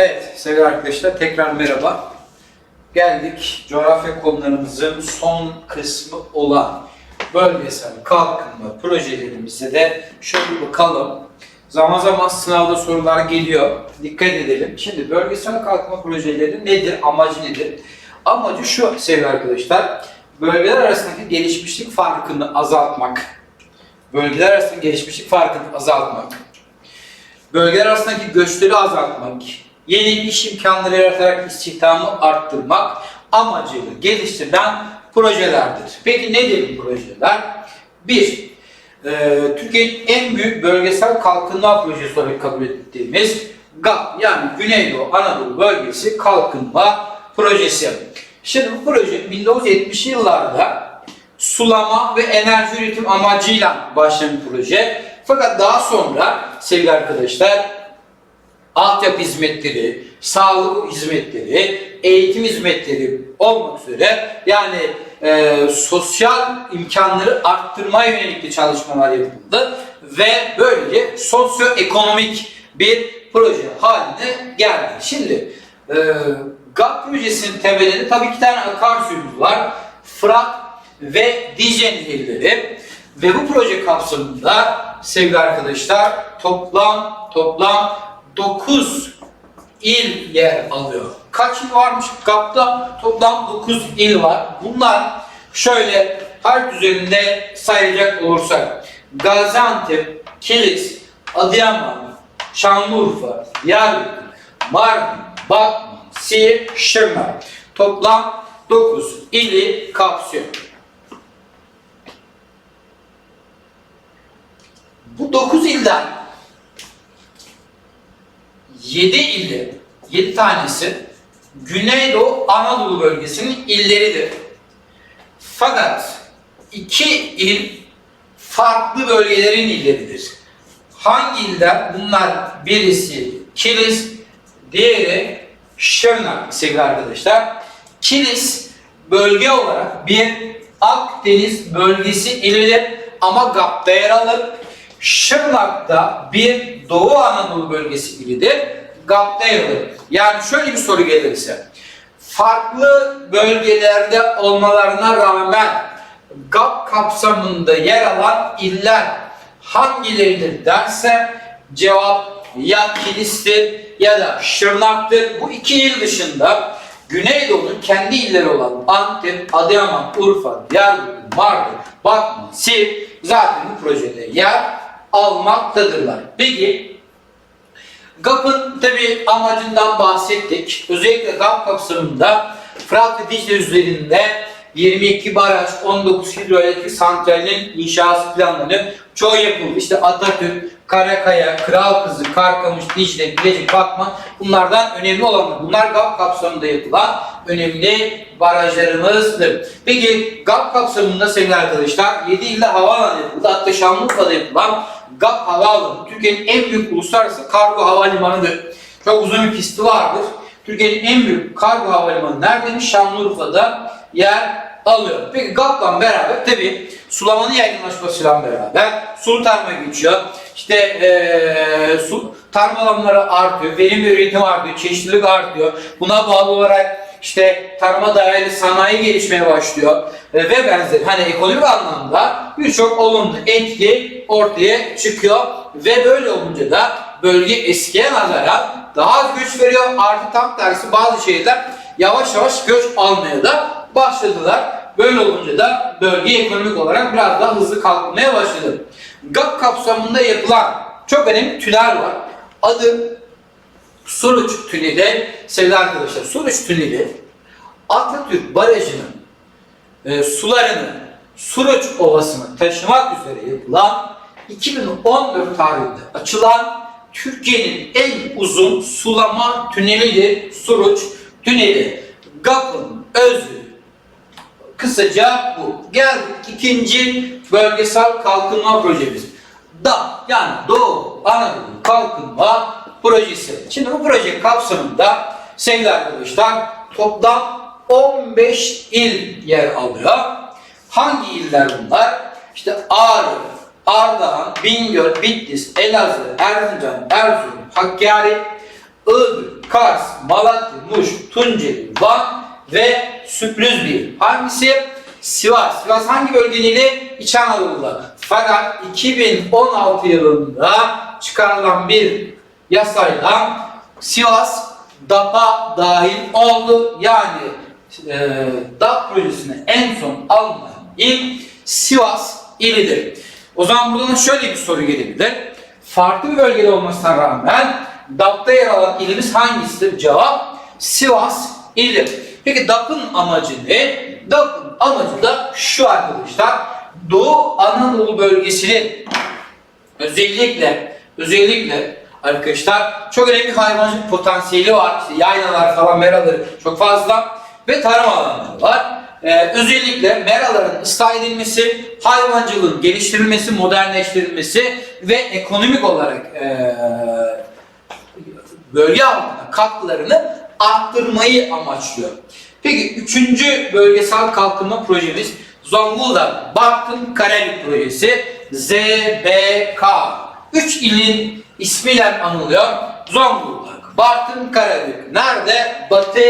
Evet sevgili arkadaşlar tekrar merhaba. Geldik coğrafya konularımızın son kısmı olan bölgesel kalkınma projelerimize de şöyle bakalım. Zaman zaman sınavda sorular geliyor. Dikkat edelim. Şimdi bölgesel kalkınma projeleri nedir? Amacı nedir? Amacı şu sevgili arkadaşlar. Bölgeler arasındaki gelişmişlik farkını azaltmak. Bölgeler arasındaki gelişmişlik farkını azaltmak bölgeler arasındaki göçleri azaltmak, yeni iş imkanları yaratarak istihdamı arttırmak amacıyla geliştirilen projelerdir. Peki nedir bu projeler? Bir, e, Türkiye'nin en büyük bölgesel kalkınma projesi olarak kabul ettiğimiz GAP yani Güneydoğu Anadolu Bölgesi Kalkınma Projesi. Şimdi bu proje 1970'li yıllarda sulama ve enerji üretim amacıyla başlayan bir proje. Fakat daha sonra sevgili arkadaşlar altyapı hizmetleri, sağlık hizmetleri, eğitim hizmetleri olmak üzere yani e, sosyal imkanları arttırmaya yönelik de çalışmalar yapıldı ve böylece sosyoekonomik bir proje haline geldi. Şimdi e, GAP projesinin temelinde tabii iki tane akarsuyumuz var. Fırat ve Dicle nehirleri. Ve bu proje kapsamında sevgili arkadaşlar toplam toplam 9 il yer alıyor. Kaç il varmış? GAP'ta toplam 9 il var. Bunlar şöyle harf üzerinde sayacak olursak Gaziantep, Kilis, Adıyaman, Şanlıurfa, Diyarbakır, Mardin, Batman, Siirt, Şırnak. Toplam 9 ili kapsıyor. Bu 9 ilden 7 ilde 7 tanesi Güneydoğu Anadolu bölgesinin illeridir. Fakat 2 il farklı bölgelerin illeridir. Hangi iller? Bunlar birisi Kilis, diğeri Şırnak sevgili arkadaşlar. Kilis bölge olarak bir Akdeniz bölgesi ilidir ama GAP'ta yer alır. Şırnak'ta bir Doğu Anadolu bölgesi ilidir. Alır. Yani şöyle bir soru gelirse, farklı bölgelerde olmalarına rağmen GAP kapsamında yer alan iller hangileridir derse cevap ya Kilis'tir ya da Şırnak'tır. Bu iki il dışında Güneydoğu'nun kendi illeri olan Antep, Adıyaman, Urfa, Diyarbakır, Mardin, Batman, Siirt zaten bu projede yer almaktadırlar. Peki GAP'ın tabi amacından bahsettik. Özellikle GAP kapsamında Fırat ve Dicle üzerinde 22 baraj, 19 hidroelektrik santralinin inşası planlanıyor. Çoğu yapıldı. İşte Atatürk, Karakaya, Kral Kızı, Karkamış, Dicle, Bilecik, Batman bunlardan önemli olanlar. Bunlar GAP kapsamında yapılan önemli barajlarımızdır. Peki GAP kapsamında sevgili arkadaşlar 7 ilde havaalanı yapıldı. Hatta Şanlıurfa'da yapılan GAP Havaalanı Türkiye'nin en büyük uluslararası kargo havalimanıdır. Çok uzun bir pisti vardır. Türkiye'nin en büyük kargo havalimanı neredeymiş? Şanlıurfa'da yer alıyor. Peki GAP'la beraber tabi sulamanın yaygınlaşmasıyla beraber sulu tarıma geçiyor. İşte ee, su tarım alanları artıyor, verim ve üretim artıyor, çeşitlilik artıyor. Buna bağlı olarak işte tarıma dayalı sanayi gelişmeye başlıyor e, ve benzeri. Hani ekonomik anlamda birçok olumlu etki ortaya çıkıyor ve böyle olunca da bölge eskiye nazaran daha az göç veriyor. Artı tam tersi bazı şehirler yavaş yavaş göç almaya da başladılar. Böyle olunca da bölge ekonomik olarak biraz daha hızlı kalkmaya başladı. GAP kapsamında yapılan çok önemli tünel var. Adı Suruç Tüneli sevgili arkadaşlar. Suruç Tüneli Atatürk Barajı'nın e, sularını Suruç Ovası'na taşımak üzere yapılan 2014 tarihinde açılan Türkiye'nin en uzun sulama tünelidir Suruç Tüneli. GAP'ın özü kısaca bu. Geldik ikinci bölgesel kalkınma projemiz. Da yani Doğu Anadolu Kalkınma Projesi. Şimdi bu proje kapsamında sevgili arkadaşlar toplam 15 il yer alıyor. Hangi iller bunlar? İşte Ağrı, Ardahan, Bingöl, Bitlis, Elazığ, Erzincan, Erzurum, Hakkari, Iğdır, Kars, Malatya, Muş, Tunceli, Van ve sürpriz bir. Hangisi? Sivas. Sivas hangi bölgenin ili? İç Anadolu'da. Fakat 2016 yılında çıkarılan bir yasayla Sivas DAP'a dahil oldu. Yani e, DAP projesine en son alınan il Sivas ilidir. O zaman buradan şöyle bir soru gelebilir. Farklı bir bölgede olmasına rağmen DAP'ta yer alan ilimiz hangisidir? Cevap Sivas ilidir. Peki DAP'ın amacı ne? DAP'ın amacı da şu arkadaşlar. Doğu Anadolu bölgesinin özellikle özellikle arkadaşlar çok önemli hayvancılık potansiyeli var. İşte yaylalar falan meraları çok fazla ve tarım alanları var. Ee, özellikle meraların ıslah edilmesi, hayvancılığın geliştirilmesi, modernleştirilmesi ve ekonomik olarak ee, bölge halkına katkılarını arttırmayı amaçlıyor. Peki üçüncü bölgesel kalkınma projemiz Zonguldak Bartın Karabük projesi ZBK. Üç ilin ismiyle anılıyor. Zonguldak, Bartın, Karabük. Nerede? Batı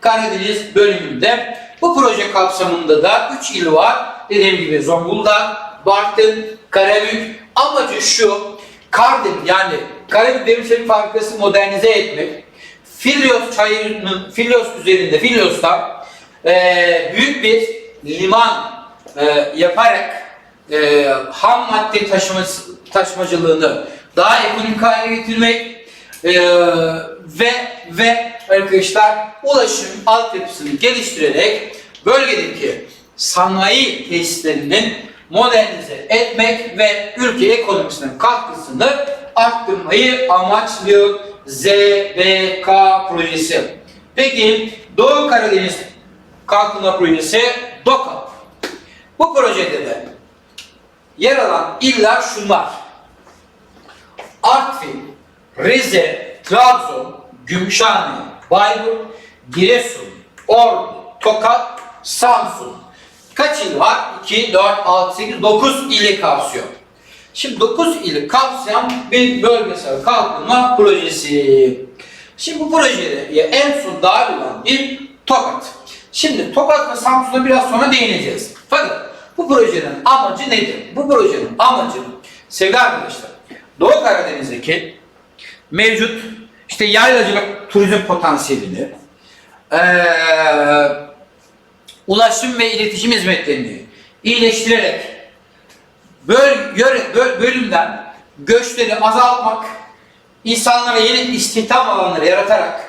Karadeniz bölümünde. Bu proje kapsamında da 3 il var. Dediğim gibi Zonguldak, Bartın, Karabük. Amacı şu, Kardemir yani Karabük Demirçelik Fabrikası modernize etmek. Filyos çayının, Filyos üzerinde, Filyos'ta eee, büyük bir liman eee, yaparak eee, ham madde taşıması, taşımacılığını daha ekonomik hale getirmek eee, ve ve arkadaşlar ulaşım altyapısını geliştirerek bölgedeki sanayi tesislerinin modernize etmek ve ülke ekonomisine katkısını arttırmayı amaçlıyor ZBK projesi. Peki Doğu Karadeniz Kalkınma Projesi DOKA. Bu projede de yer alan iller şunlar. Artvin, Rize, Trabzon, Gümüşhane, Bayburt, Giresun, Ordu, Tokat, Samsun. Kaç il var? 2, 4, 6, 8, 9 ili kapsıyor. Şimdi 9 ili kapsayan bir bölgesel kalkınma projesi. Şimdi bu projede en son dahil olan bir Tokat. Şimdi Tokat ve Samsun'a biraz sonra değineceğiz. Fakat bu projenin amacı nedir? Bu projenin amacı sevgili arkadaşlar Doğu Karadeniz'deki mevcut işte yaylacılık turizm potansiyelini eee, ulaşım ve iletişim hizmetlerini iyileştirerek böl, yöre- böl- bölümden göçleri azaltmak, insanlara yeni istihdam alanları yaratarak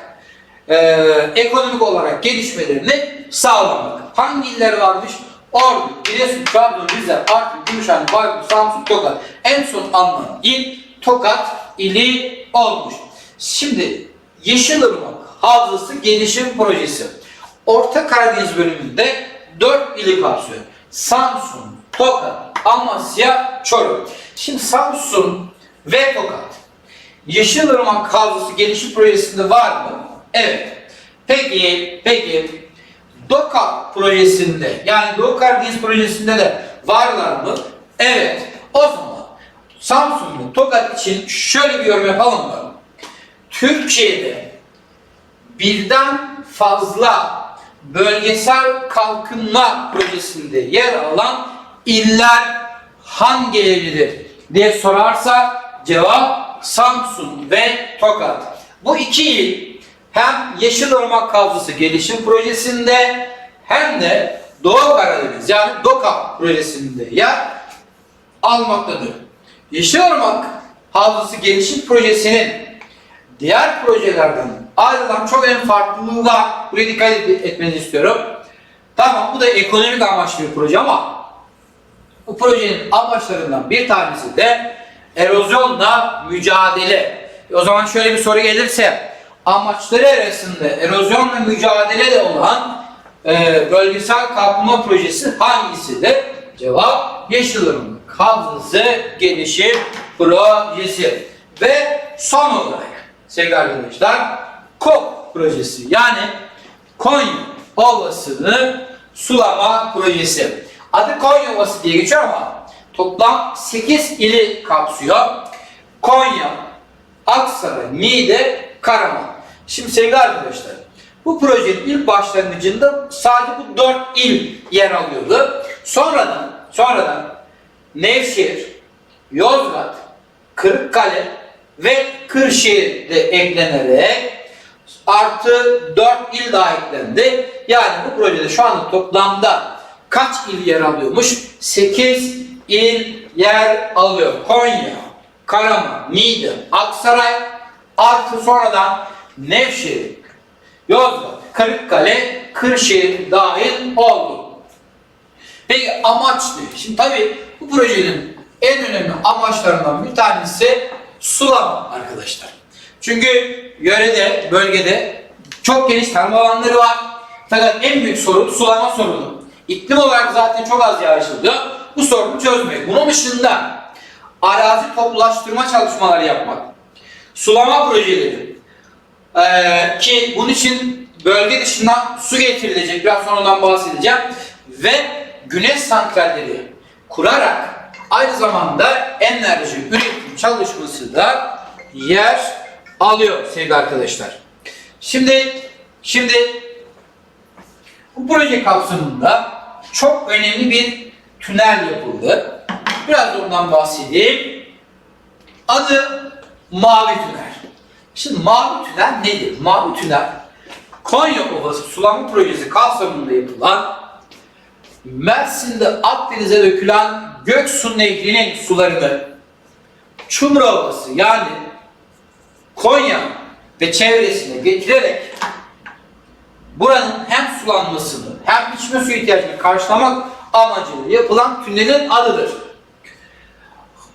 eee, ekonomik olarak gelişmelerini sağlamak. Hangi iller varmış? Ordu, Giresun, Trabzon, Rize, Artvin, Gümüşhane, Bayburt, Samsun, Tokat. En son alınan il Tokat ili olmuş. Şimdi Yeşilırmak Havzası Gelişim Projesi. Orta Karadeniz bölümünde 4 ili kapsıyor. Samsun, Tokat, Amasya, Çorum. Şimdi Samsun ve Tokat Yeşilırmak Havzası Gelişim Projesi'nde var mı? Evet. Peki, peki DOKA projesinde yani Doğu Karadeniz projesinde de varlar mı? Evet. O zaman Samsun ve Tokat için şöyle bir yorum yapalım mı? Türkiye'de birden fazla bölgesel kalkınma projesinde yer alan iller hangileridir diye sorarsa cevap Samsun ve Tokat. Bu iki il hem Yeşilırmak Havzası Gelişim Projesi'nde hem de Doğu Karadeniz yani DOKA projesinde yer almaktadır. Yeşilırmak Havzası Gelişim Projesi'nin diğer projelerden ayrılan çok önemli farklılığı var. Buraya dikkat et- etmenizi istiyorum. Tamam bu da ekonomik amaçlı bir proje ama bu projenin amaçlarından bir tanesi de erozyonla mücadele. O zaman şöyle bir soru gelirse amaçları arasında erozyonla mücadele de olan e, bölgesel kalkınma projesi hangisidir? Cevap Yeşilırmak Havzası Gelişim Projesi. Ve son olarak sevgili arkadaşlar KOP projesi yani Konya Ovası'nı sulama projesi. Adı Konya Ovası diye geçiyor ama toplam 8 ili kapsıyor. Konya, Aksaray, Niğde, Karaman. Şimdi sevgili arkadaşlar, bu projenin ilk başlangıcında sadece bu dört il yer alıyordu. Sonradan, sonradan Nevşehir, Yozgat, Kırıkkale ve Kırşehir de eklenerek artı 4 il daha eklendi. Yani bu projede şu anda toplamda kaç il yer alıyormuş? 8 il yer alıyor. Konya, Karaman, Niğde, Aksaray artı sonradan Nevşehir, Yozgat, Kırıkkale, Kırşehir dahil oldu. Peki amaç ne? Şimdi tabii bu projenin en önemli amaçlarından bir tanesi sulama arkadaşlar. Çünkü yörede, bölgede çok geniş tarım alanları var. Fakat en büyük sorun sulama sorunu. İklim olarak zaten çok az yağış alıyor. Bu sorunu çözmek. Bunun dışında arazi toplulaştırma çalışmaları yapmak. Sulama projeleri. Ee, ki bunun için bölge dışından su getirilecek. Biraz sonra ondan bahsedeceğim. Ve güneş santralleri kurarak aynı zamanda enerji üretim çalışması da yer alıyor sevgili arkadaşlar. Şimdi şimdi bu proje kapsamında çok önemli bir tünel yapıldı. Biraz da ondan bahsedeyim. Adı Mavi Tünel. Şimdi Mavi Tünel nedir? Mavi Tünel Konya Ovası Sulama Projesi kapsamında yapılan Mersin'de Akdeniz'e dökülen Göksu Nehri'nin sularını Çumra Ovası yani Konya ve çevresine getirerek buranın hem sulanmasını hem içme suyu ihtiyacını karşılamak amacıyla yapılan tünelin adıdır.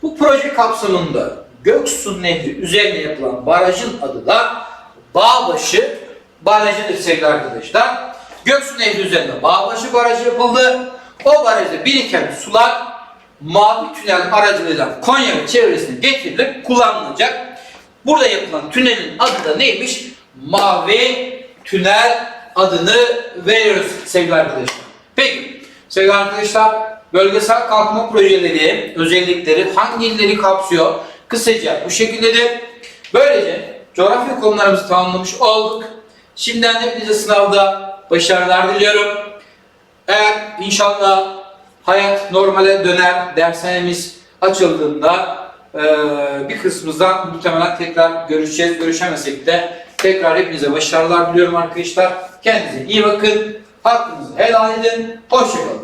Bu proje kapsamında Göksu Nehri üzerine yapılan barajın adı da Bağbaşı Barajı'dır sevgili arkadaşlar. Göksu Nehri üzerinde Bağbaşı Barajı yapıldı. O barajda biriken sular mavi tünel aracılığıyla Konya ve çevresine getirilip kullanılacak. Burada yapılan tünelin adı da neymiş? Mavi Tünel adını veriyoruz sevgili arkadaşlar. Peki sevgili arkadaşlar bölgesel kalkınma projeleri, özellikleri hangi illeri kapsıyor? Kısaca bu şekildedir. Böylece coğrafya konularımızı tamamlamış olduk. Şimdiden hepinize sınavda başarılar diliyorum. Eğer inşallah hayat normale döner, dershanemiz açıldığında eee, bir kısmımızdan muhtemelen tekrar görüşeceğiz. Görüşemesek de tekrar hepinize başarılar diliyorum arkadaşlar. Kendinize iyi bakın. Hakkınızı helal edin. Hoşçakalın.